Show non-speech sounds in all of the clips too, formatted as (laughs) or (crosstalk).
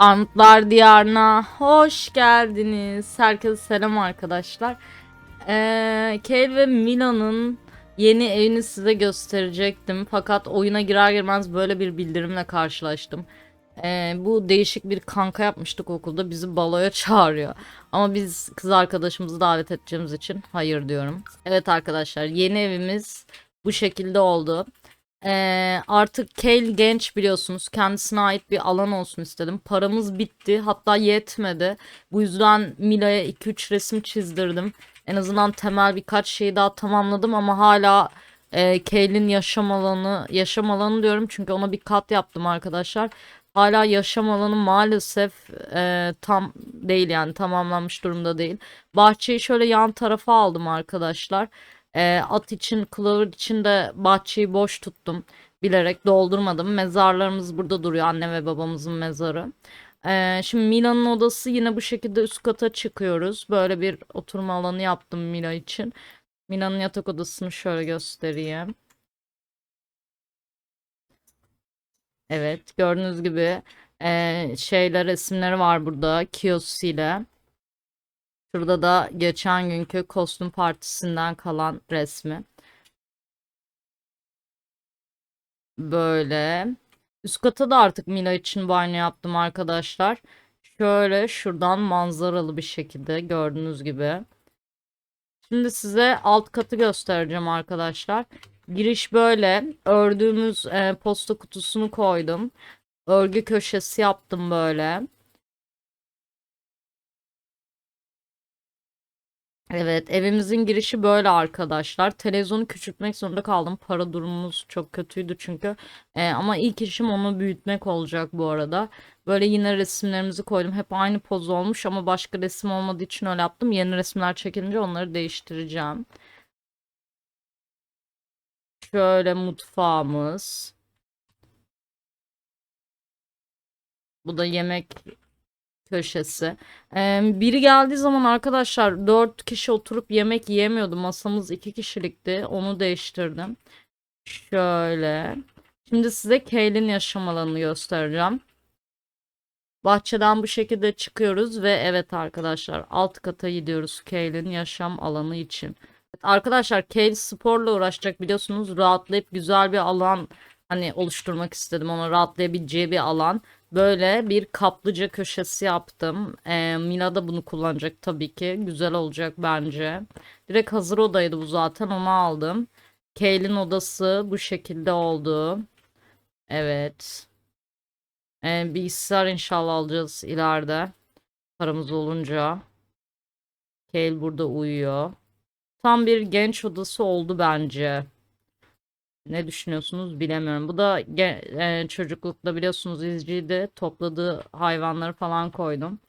Antlar Diyarı'na hoş geldiniz. Herkese selam arkadaşlar. Ee, Kale ve Mila'nın yeni evini size gösterecektim. Fakat oyuna girer girmez böyle bir bildirimle karşılaştım. Ee, bu değişik bir kanka yapmıştık okulda. Bizi baloya (laughs) çağırıyor. Ama biz kız arkadaşımızı davet edeceğimiz için hayır diyorum. Evet arkadaşlar yeni evimiz bu şekilde oldu. Ee, artık Kale genç biliyorsunuz. Kendisine ait bir alan olsun istedim. Paramız bitti. Hatta yetmedi. Bu yüzden Mila'ya 2-3 resim çizdirdim. En azından temel birkaç şeyi daha tamamladım ama hala e, Kale'in yaşam alanı, yaşam alanı diyorum çünkü ona bir kat yaptım arkadaşlar. Hala yaşam alanı maalesef e, tam değil yani tamamlanmış durumda değil. Bahçeyi şöyle yan tarafa aldım arkadaşlar. E, at için, Clover için de bahçeyi boş tuttum. Bilerek doldurmadım. Mezarlarımız burada duruyor. Anne ve babamızın mezarı. E, şimdi Mila'nın odası yine bu şekilde üst kata çıkıyoruz. Böyle bir oturma alanı yaptım Mila için. Mila'nın yatak odasını şöyle göstereyim. Evet, gördüğünüz gibi e, şeyler resimleri var burada Kiyoshi ile. Şurada da geçen günkü kostüm partisinden kalan resmi. Böyle. Üst kata da artık Mila için banyo yaptım arkadaşlar. Şöyle şuradan manzaralı bir şekilde gördüğünüz gibi. Şimdi size alt katı göstereceğim arkadaşlar. Giriş böyle. Ördüğümüz e, posta kutusunu koydum. Örgü köşesi yaptım böyle. Evet, evimizin girişi böyle arkadaşlar. Televizyonu küçültmek zorunda kaldım. Para durumumuz çok kötüydü çünkü. Ee, ama ilk işim onu büyütmek olacak bu arada. Böyle yine resimlerimizi koydum. Hep aynı poz olmuş ama başka resim olmadığı için öyle yaptım. Yeni resimler çekilince onları değiştireceğim. Şöyle mutfağımız. Bu da yemek köşesi. Ee, biri geldiği zaman arkadaşlar 4 kişi oturup yemek yiyemiyordu. Masamız 2 kişilikti. Onu değiştirdim. Şöyle. Şimdi size Kale'in yaşam alanını göstereceğim. Bahçeden bu şekilde çıkıyoruz ve evet arkadaşlar alt kata gidiyoruz Kale'in yaşam alanı için. Evet, arkadaşlar Kale sporla uğraşacak biliyorsunuz. Rahatlayıp güzel bir alan hani oluşturmak istedim. Ona rahatlayabileceği bir alan. Böyle bir kaplıca köşesi yaptım. Ee, Mila da bunu kullanacak tabii ki. Güzel olacak bence. Direkt hazır odaydı bu zaten. Onu aldım. Kale'in odası bu şekilde oldu. Evet. Ee, bilgisayar inşallah alacağız ileride. Paramız olunca. Kale burada uyuyor. Tam bir genç odası oldu bence. Ne düşünüyorsunuz bilemiyorum. Bu da e, çocuklukta biliyorsunuz izciydi. Topladığı hayvanları falan koydum.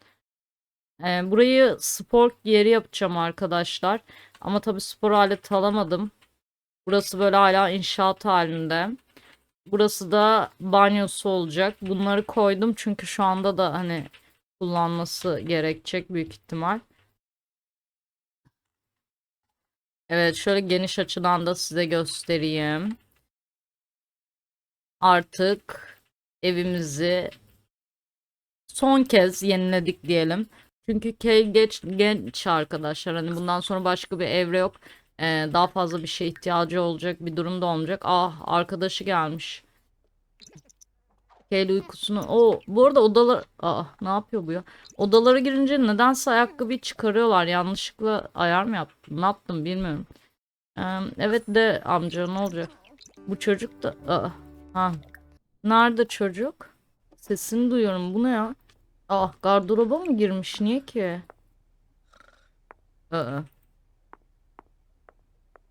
E, burayı spor yeri yapacağım arkadaşlar. Ama tabii spor aleti alamadım. Burası böyle hala inşaat halinde. Burası da banyosu olacak. Bunları koydum çünkü şu anda da hani kullanması gerekecek büyük ihtimal. Evet şöyle geniş açıdan da size göstereyim. Artık evimizi son kez yeniledik diyelim. Çünkü Kale geç, genç arkadaşlar. Hani bundan sonra başka bir evre yok. Ee, daha fazla bir şey ihtiyacı olacak bir durumda olmayacak. Ah arkadaşı gelmiş. Kale uykusunu. O bu arada odalar Aa, ne yapıyor bu ya? Odalara girince nedense ayakkabıyı çıkarıyorlar. Yanlışlıkla ayar mı yaptım? Ne yaptım bilmiyorum. Ee, evet de amca ne olacak? Bu çocuk da Aa, ha. Nerede çocuk? Sesini duyuyorum. Bu ne ya? Ah gardıroba mı girmiş? Niye ki? Aa.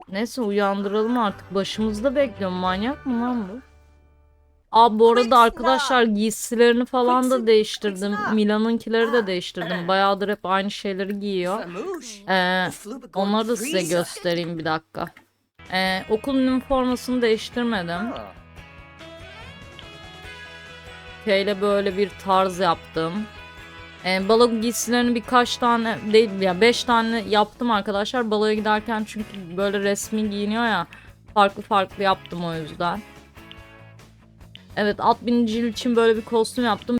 Neyse uyandıralım artık. Başımızda bekliyorum. Manyak mı lan bu? Aa bu arada arkadaşlar giysilerini falan da değiştirdim. Mila'nınkileri de değiştirdim. Bayağıdır hep aynı şeyleri giyiyor. Ee, onları da size göstereyim bir dakika. Ee, okul üniformasını değiştirmedim. Şeyle böyle bir tarz yaptım. Ee, balo giysilerini birkaç tane değil ya beş tane yaptım arkadaşlar. Baloya giderken çünkü böyle resmi giyiniyor ya. Farklı farklı yaptım o yüzden. Evet at binicil için böyle bir kostüm yaptım.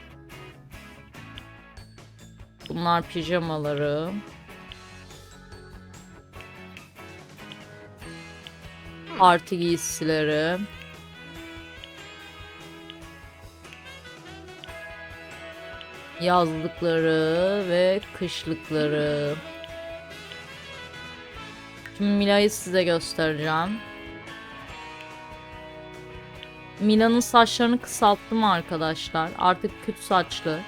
Bunlar pijamaları. Parti giysileri. Yazlıkları ve kışlıkları. Şimdi Mila'yı size göstereceğim. Mila'nın saçlarını kısalttım arkadaşlar. Artık küt saçlı.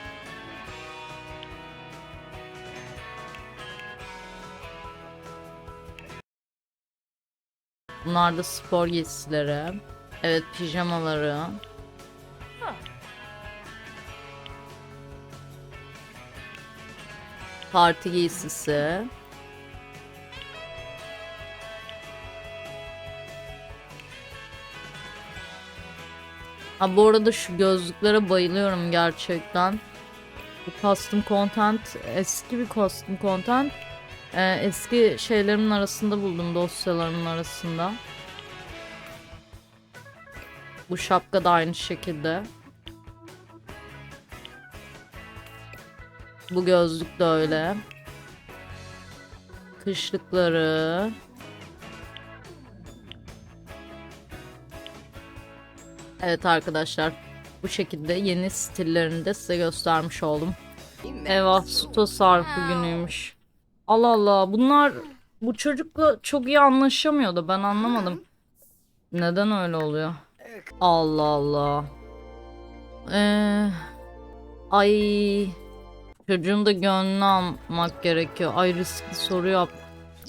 Bunlar da spor giysileri. Evet pijamaları. Parti giysisi. Ha bu arada şu gözlüklere bayılıyorum gerçekten. Bu custom content eski bir custom content. Ee, eski şeylerimin arasında buldum dosyalarımın arasında. Bu şapka da aynı şekilde. Bu gözlük de öyle. Kışlıkları. Evet arkadaşlar. Bu şekilde yeni stillerini de size göstermiş oldum. Eyvah su tasarrufu günüymüş. Allah Allah bunlar bu çocukla çok iyi anlaşamıyor da ben anlamadım. Neden öyle oluyor? Allah Allah. Ee, ay çocuğun da gönlünü almak gerekiyor. Ay riskli soru yap.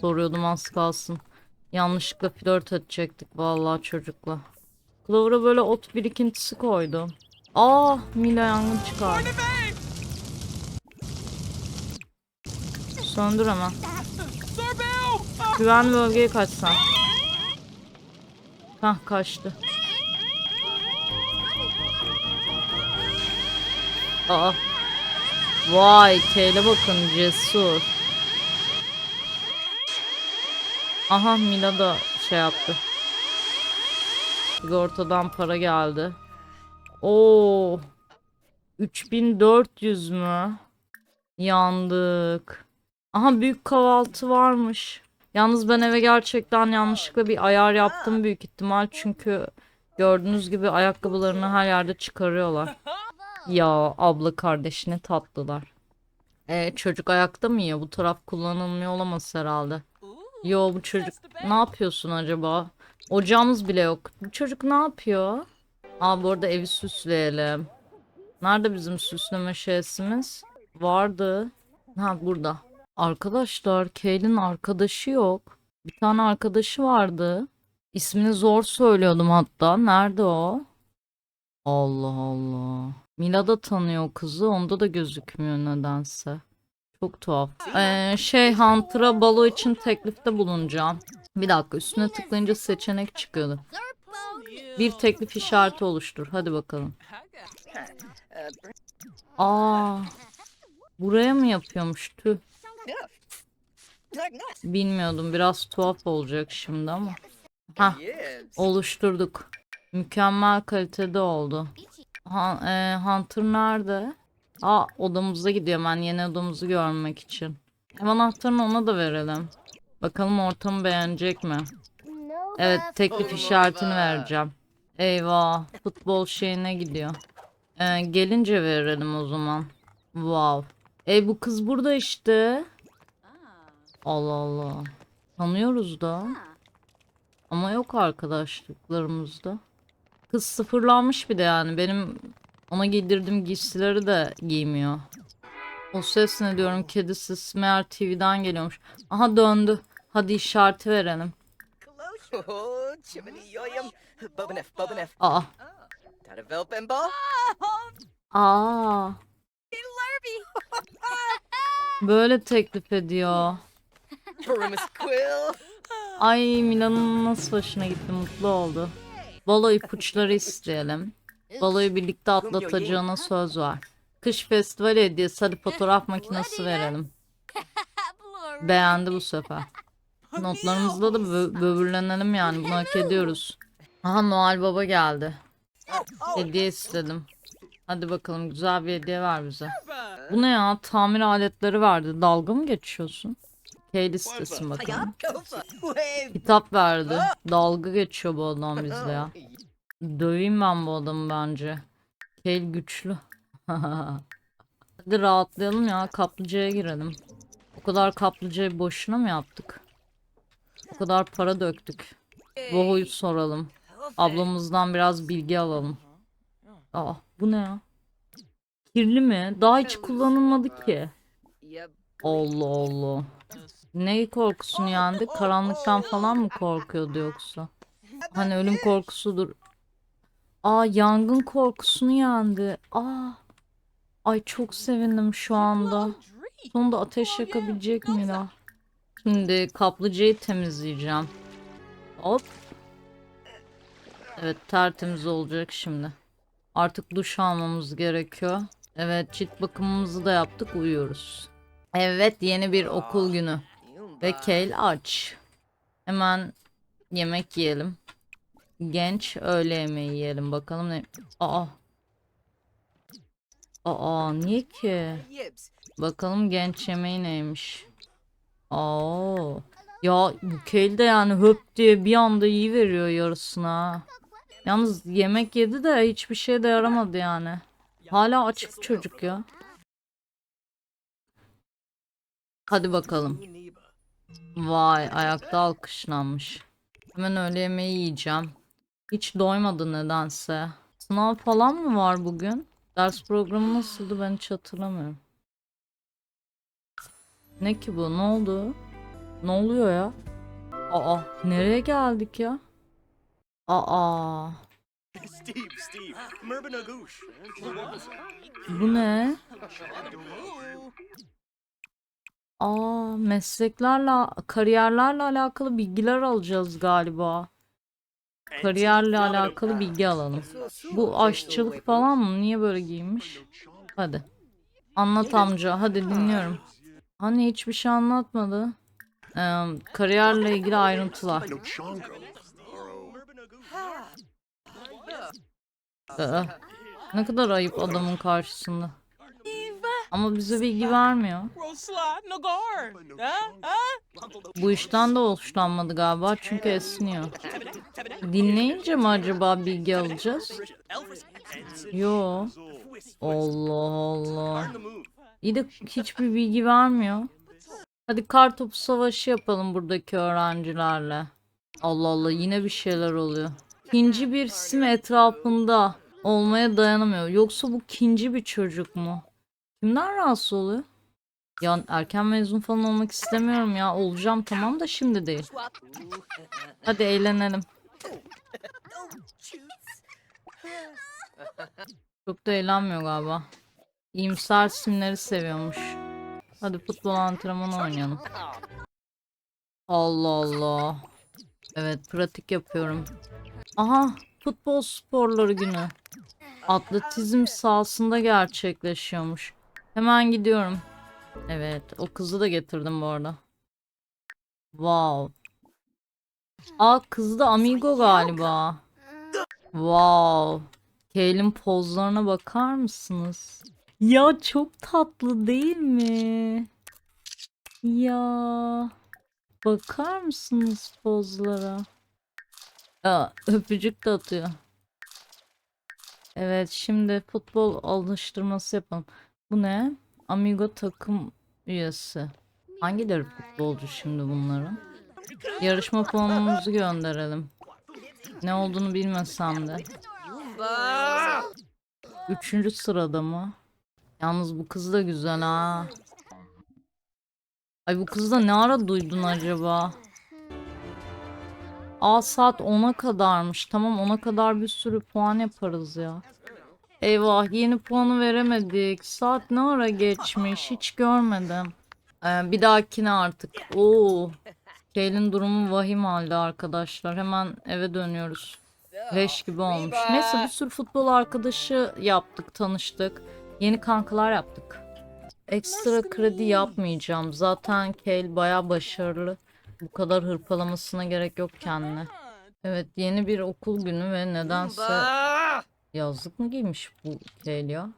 Soruyordum az kalsın. Yanlışlıkla flört edecektik vallahi çocukla. Clover'a böyle ot birikintisi koydu. Aa Mila yangın çıkardı. Söndür hemen. Güvenli bölgeye kaçsan. Hah kaçtı. Aa. Vay K'le bakın cesur. Aha Mila da şey yaptı. Sigortadan para geldi. Oo. 3400 mü? Yandık. Aha büyük kahvaltı varmış. Yalnız ben eve gerçekten yanlışlıkla bir ayar yaptım büyük ihtimal. Çünkü gördüğünüz gibi ayakkabılarını her yerde çıkarıyorlar. Ya abla kardeşine tatlılar. E, çocuk ayakta mı ya? Bu taraf kullanılmıyor olamaz herhalde. Yo bu çocuk ne yapıyorsun acaba? Ocağımız bile yok. Bu çocuk ne yapıyor? Aa bu arada evi süsleyelim. Nerede bizim süsleme şeysimiz? Vardı. Ha burada. Arkadaşlar Kaylin arkadaşı yok. Bir tane arkadaşı vardı. İsmini zor söylüyordum hatta. Nerede o? Allah Allah. Mila da tanıyor kızı. Onda da gözükmüyor nedense. Çok tuhaf. Ee, şey Hunter'a balo için teklifte bulunacağım. Bir dakika üstüne tıklayınca seçenek çıkıyordu. Bir teklif işareti oluştur. Hadi bakalım. Aa, buraya mı yapıyormuş? Tüh. Bilmiyordum. Biraz tuhaf olacak şimdi ama. Ha, oluşturduk. Mükemmel kalitede oldu. Ha, e, Hunter nerede? Aa, odamıza gidiyor. Ben yeni odamızı görmek için. Hem anahtarını ona da verelim. Bakalım ortamı beğenecek mi? Evet, teklif işaretini vereceğim. Eyvah, futbol şeyine gidiyor. Ee, gelince verelim o zaman. Wow. E bu kız burada işte. Allah Allah. Tanıyoruz da. Ama yok arkadaşlıklarımızda. Kız sıfırlanmış bir de yani. Benim ona giydirdiğim giysileri de giymiyor. O ses ne diyorum kedisi Smear TV'den geliyormuş. Aha döndü. Hadi işareti verelim. Aa. Aa. Böyle teklif ediyor. Ay Milan'ın nasıl hoşuna gitti mutlu oldu. Balo ipuçları isteyelim. Baloyu birlikte atlatacağına söz var. Kış festivali hediyesi hadi fotoğraf makinesi verelim. (laughs) Beğendi bu sefer. Notlarımızda da bö- böbürlenelim yani bunu hak ediyoruz. Aha Noel Baba geldi. Hediye istedim. Hadi bakalım güzel bir hediye ver bize. Bu ne ya? Tamir aletleri verdi. Dalga mı geçiyorsun? K listesin bakalım. Kitap verdi. Dalga geçiyor bu adam bizle ya. Döveyim ben bu adamı bence. Kel güçlü. (laughs) Hadi rahatlayalım ya. Kaplıcaya girelim. O kadar kaplıcayı boşuna mı yaptık? O kadar para döktük. Voho'yu soralım. Ablamızdan biraz bilgi alalım. Aa bu ne ya? Kirli mi? Daha hiç kullanılmadı ki. Allah Allah. Ne korkusunu yendi? Karanlıktan falan mı korkuyordu yoksa? Hani ölüm korkusudur. Aa yangın korkusunu yendi. Aa. Ay çok sevindim şu anda. Sonunda ateş yakabilecek mi ya? Şimdi kaplıcayı temizleyeceğim. Hop. Evet tertemiz olacak şimdi. Artık duş almamız gerekiyor. Evet cilt bakımımızı da yaptık uyuyoruz. Evet yeni bir okul günü. Ve Kale aç. Hemen yemek yiyelim. Genç öğle yemeği yiyelim bakalım ne. Aa. Aa niye ki? Bakalım genç yemeği neymiş. Aa. Ya bu Kale de yani höp diye bir anda iyi veriyor yarısına. Yalnız yemek yedi de hiçbir şey de yaramadı yani. Hala açık çocuk ya. Hadi bakalım. Vay ayakta alkışlanmış. Hemen öğle yemeği yiyeceğim. Hiç doymadı nedense. Sınav falan mı var bugün? Ders programı nasıldı ben hiç hatırlamıyorum. Ne ki bu? Ne oldu? Ne oluyor ya? Aa, nereye geldik ya? Aa, Steve, Steve, bu ne? Aa, mesleklerle, kariyerlerle alakalı bilgiler alacağız galiba. Kariyerle alakalı bilgi alalım. Bu aşçılık falan mı? Niye böyle giymiş? Hadi. Anlat amca. Hadi dinliyorum. Hani hiçbir şey anlatmadı. Ee, kariyerle ilgili ayrıntılar. Ee, ne kadar ayıp adamın karşısında. Ama bize bilgi vermiyor. Bu işten de hoşlanmadı galiba çünkü esniyor. Dinleyince mi acaba bilgi alacağız? Yo. Allah Allah. İyi de hiçbir bilgi vermiyor. Hadi kartopu savaşı yapalım buradaki öğrencilerle. Allah Allah yine bir şeyler oluyor. İkinci bir sim etrafında olmaya dayanamıyor. Yoksa bu ikinci bir çocuk mu? Kimden rahatsız oluyor? Ya erken mezun falan olmak istemiyorum ya. Olacağım tamam da şimdi değil. Hadi eğlenelim. Çok da eğlenmiyor galiba. İyimser simleri seviyormuş. Hadi futbol antrenmanı oynayalım. Allah Allah. Evet pratik yapıyorum. Aha futbol sporları günü. Atletizm sahasında gerçekleşiyormuş. Hemen gidiyorum. Evet o kızı da getirdim bu arada. Wow. Aa kız da amigo galiba. Wow. Kale'in pozlarına bakar mısınız? Ya çok tatlı değil mi? Ya bakar mısınız pozlara? Aa, öpücük de atıyor. Evet şimdi futbol alıştırması yapalım. Bu ne? Amigo takım üyesi. Hangileri futbolcu şimdi bunların? Yarışma puanımızı gönderelim. Ne olduğunu bilmesem de. Üçüncü sırada mı? Yalnız bu kız da güzel ha. Ay bu kızı da ne ara duydun acaba? Aa saat 10'a kadarmış. Tamam 10'a kadar bir sürü puan yaparız ya. Eyvah yeni puanı veremedik. Saat ne ara geçmiş hiç görmedim. Ee, bir dahakine artık. Oo. Kaylin durumu vahim halde arkadaşlar. Hemen eve dönüyoruz. Leş gibi olmuş. Neyse bir sürü futbol arkadaşı yaptık, tanıştık. Yeni kankalar yaptık. Ekstra kredi yapmayacağım. Zaten Kale baya başarılı. Bu kadar hırpalamasına gerek yok kendine. Evet yeni bir okul günü ve nedense Yazlık mı giymiş bu Kelya?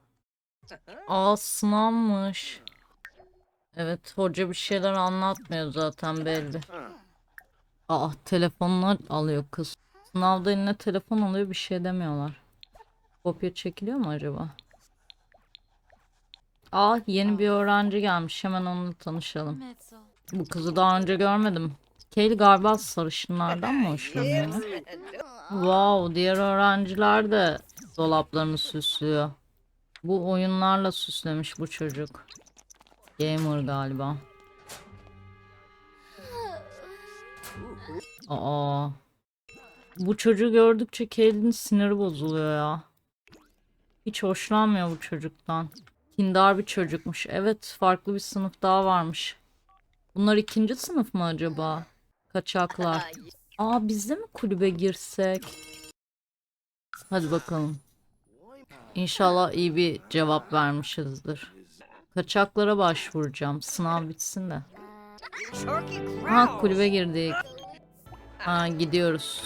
Aa sınavmış. Evet hoca bir şeyler anlatmıyor zaten belli. Aa telefonlar alıyor kız. Sınavda eline telefon alıyor bir şey demiyorlar. Kopya çekiliyor mu acaba? Aa yeni bir öğrenci gelmiş hemen onunla tanışalım. Bu kızı daha önce görmedim. Kale galiba sarışınlardan mı hoşlanıyor? Wow, diğer öğrenciler de dolaplarını süslüyor. Bu oyunlarla süslemiş bu çocuk. Gamer galiba. Aa. Bu çocuğu gördükçe Kale'in siniri bozuluyor ya. Hiç hoşlanmıyor bu çocuktan. Kindar bir çocukmuş. Evet, farklı bir sınıf daha varmış. Bunlar ikinci sınıf mı acaba? Kaçaklar. Aa biz de mi kulübe girsek? Hadi bakalım. İnşallah iyi bir cevap vermişizdir. Kaçaklara başvuracağım. Sınav bitsin de. Ha kulübe girdik. Ha gidiyoruz.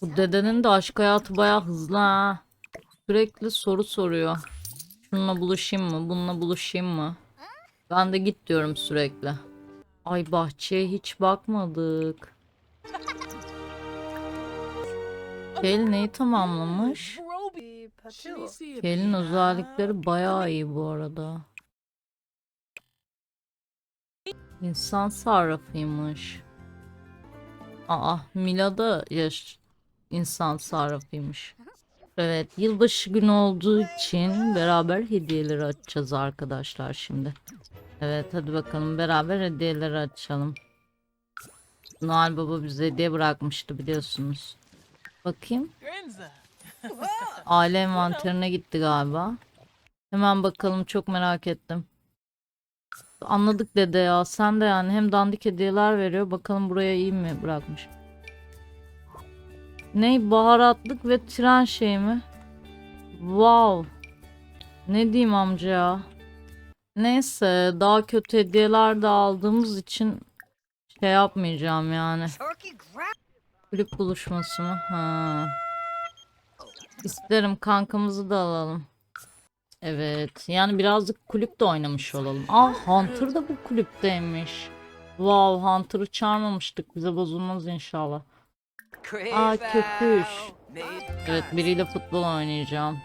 Bu dedenin de aşk hayatı baya hızlı ha. Sürekli soru soruyor. Şununla buluşayım mı? Bununla buluşayım mı? Ben de git diyorum sürekli. Ay bahçeye hiç bakmadık. Kel neyi tamamlamış? Kel'in özellikleri bayağı iyi bu arada. İnsan sarrafıymış. Aa, Mila da yaş insan sarrafıymış. Evet, yılbaşı günü olduğu için beraber hediyeleri açacağız arkadaşlar şimdi. Evet, hadi bakalım beraber hediyeleri açalım. Noel Baba bize hediye bırakmıştı biliyorsunuz. Bakayım. Aile envanterine gitti galiba. Hemen bakalım çok merak ettim. Anladık dede ya. Sen de yani hem dandik hediyeler veriyor. Bakalım buraya iyi mi bırakmış. Ne baharatlık ve tren şey mi? Wow. Ne diyeyim amca ya. Neyse daha kötü hediyeler de aldığımız için şey yapmayacağım yani. Kulüp buluşması mı? Ha. İsterim kankamızı da alalım. Evet. Yani birazcık kulüpte oynamış olalım. Ah Hunter da bu kulüpteymiş. Wow Hunter'ı çağırmamıştık. Bize bozulmaz inşallah. Aa köpüş. Evet biriyle futbol oynayacağım.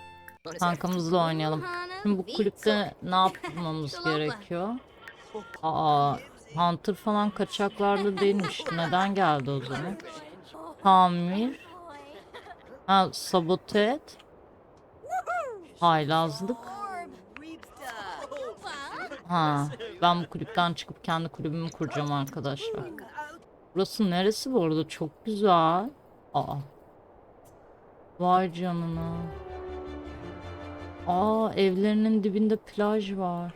Kankamızla oynayalım. Şimdi bu kulüpte ne yapmamız gerekiyor? Aa Hunter falan kaçaklarda değilmiş. Neden geldi o zaman? Tamir. Ha sabote et. Haylazlık. Ha ben bu kulüpten çıkıp kendi kulübümü kuracağım arkadaşlar. Burası neresi bu arada? Çok güzel. Aa. Vay canına. Aa evlerinin dibinde plaj var.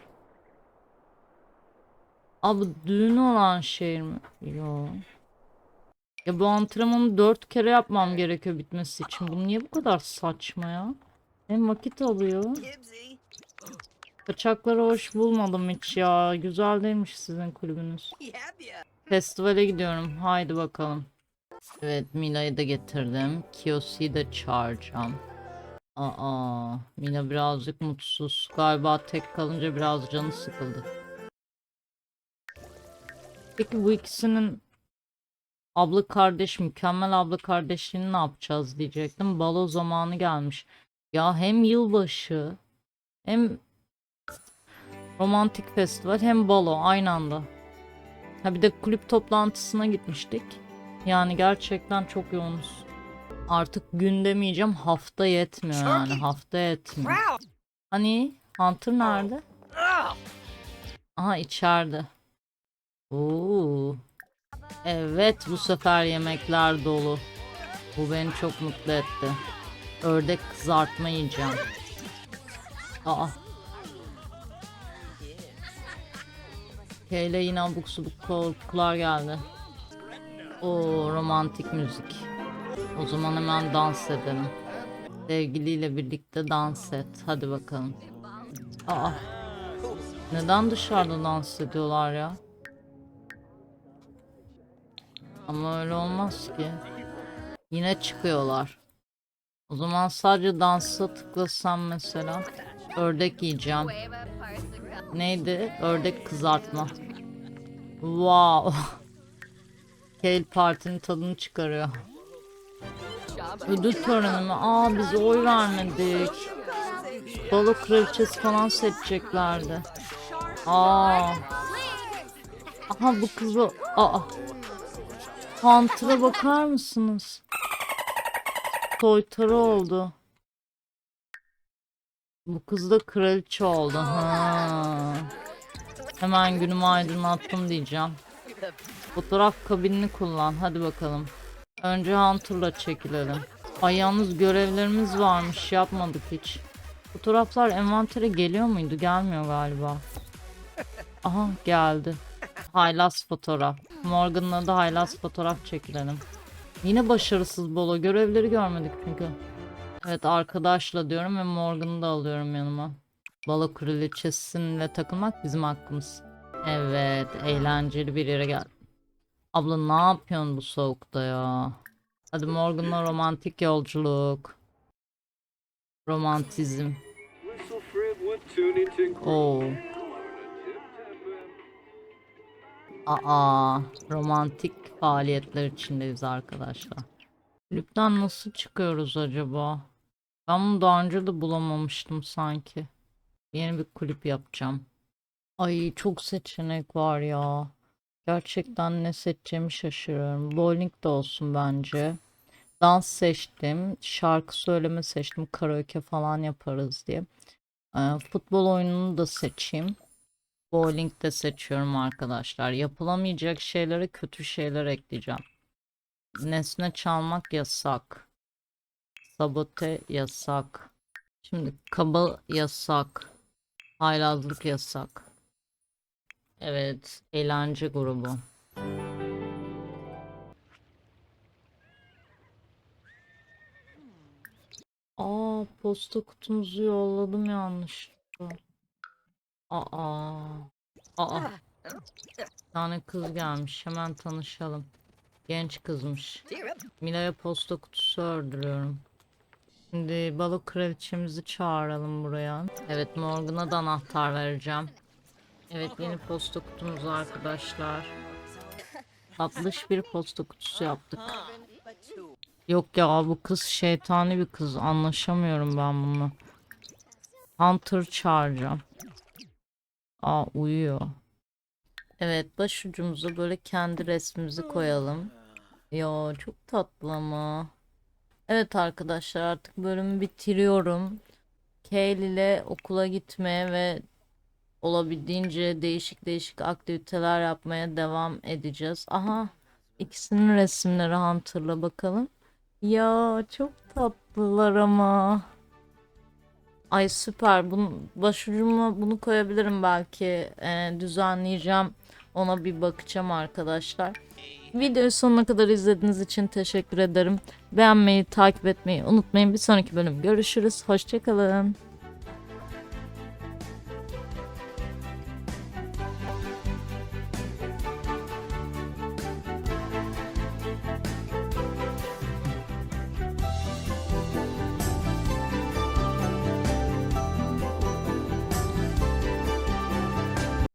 Aa bu düğün olan şehir mi? Yok. Ya bu antrenmanı dört kere yapmam gerekiyor bitmesi için. Bu niye bu kadar saçma ya? Hem vakit alıyor. Kaçakları hoş bulmadım hiç ya. Güzel değilmiş sizin kulübünüz. Festivale gidiyorum. Haydi bakalım. Evet Mila'yı da getirdim. Kiyosi'yi de çağıracağım. Aa, Mila birazcık mutsuz. Galiba tek kalınca biraz canı sıkıldı. Peki bu ikisinin abla kardeş, mükemmel abla kardeşliğini ne yapacağız diyecektim. Balo zamanı gelmiş. Ya hem yılbaşı hem romantik festival hem balo aynı anda. Ha bir de kulüp toplantısına gitmiştik. Yani gerçekten çok yoğunuz. Artık gün demeyeceğim hafta yetmiyor yani hafta yetmiyor. Hani Hunter nerede? Aha içeride. Oo. Evet bu sefer yemekler dolu. Bu beni çok mutlu etti. Ördek kızartma yiyeceğim. Aa. Keyle yine abuk subuk korkular geldi. O romantik müzik. O zaman hemen dans edelim. Sevgiliyle birlikte dans et. Hadi bakalım. Aa. Neden dışarıda dans ediyorlar ya? Ama öyle olmaz ki. Yine çıkıyorlar. O zaman sadece dansa tıklasam mesela. Ördek yiyeceğim. Neydi? Ördek kızartma. Wow. Kale partinin tadını çıkarıyor. Ödül töreni mi? Aa biz oy vermedik. Balo kraliçesi falan seçeceklerdi. Aa. Aha bu kızı. Aa. Hunter'a bakar mısınız? Soytarı oldu. Bu kız da kraliçe oldu. Ha. Hemen günümü aydınlattım diyeceğim. Fotoğraf kabinini kullan. Hadi bakalım. Önce Hunter'la çekilelim. Ay yalnız görevlerimiz varmış. Yapmadık hiç. Fotoğraflar envantere geliyor muydu? Gelmiyor galiba. Aha geldi. Haylaz fotoğraf. Morgan'la da haylaz fotoğraf çekilelim. Yine başarısız Bolo. Görevleri görmedik çünkü. Evet arkadaşla diyorum ve Morgan'ı da alıyorum yanıma. Balo kraliçesinle takılmak bizim hakkımız. Evet eğlenceli bir yere gel. Abla ne yapıyorsun bu soğukta ya? Hadi Morgan'la romantik yolculuk. Romantizm. Oo. Aa, romantik faaliyetler içindeyiz arkadaşlar. Kulüpten nasıl çıkıyoruz acaba? Ben bunu daha önce de bulamamıştım sanki. Yeni bir kulüp yapacağım. Ay çok seçenek var ya. Gerçekten ne seçeceğimi şaşırıyorum. Bowling de olsun bence. Dans seçtim. Şarkı söyleme seçtim. Karaoke falan yaparız diye. Ee, futbol oyununu da seçeyim. Bowling de seçiyorum arkadaşlar. Yapılamayacak şeylere kötü şeyler ekleyeceğim. Nesne çalmak yasak. Sabote yasak. Şimdi kaba yasak. Haylazlık yasak. Evet, eğlence grubu. Aa, posta kutumuzu yolladım yanlışlıkla. Aa. Aa. Bir tane kız gelmiş. Hemen tanışalım. Genç kızmış. Mila'ya posta kutusu ördürüyorum. Şimdi balık kraliçemizi çağıralım buraya. Evet Morgan'a da anahtar vereceğim. Evet yeni posta kutumuz arkadaşlar. Tatlış bir posta kutusu yaptık. Yok ya bu kız şeytani bir kız. Anlaşamıyorum ben bununla. Hunter çağıracağım. Aa uyuyor. Evet başucumuza böyle kendi resmimizi koyalım. Ya çok tatlı ama. Evet arkadaşlar artık bölümü bitiriyorum. Kale ile okula gitmeye ve olabildiğince değişik değişik aktiviteler yapmaya devam edeceğiz. Aha ikisinin resimleri Hunter'la bakalım. Ya çok tatlılar ama. Ay süper. Bunu, başucuma bunu koyabilirim belki. Ee, düzenleyeceğim. Ona bir bakacağım arkadaşlar. Videoyu sonuna kadar izlediğiniz için teşekkür ederim. Beğenmeyi, takip etmeyi unutmayın. Bir sonraki bölüm görüşürüz. Hoşçakalın.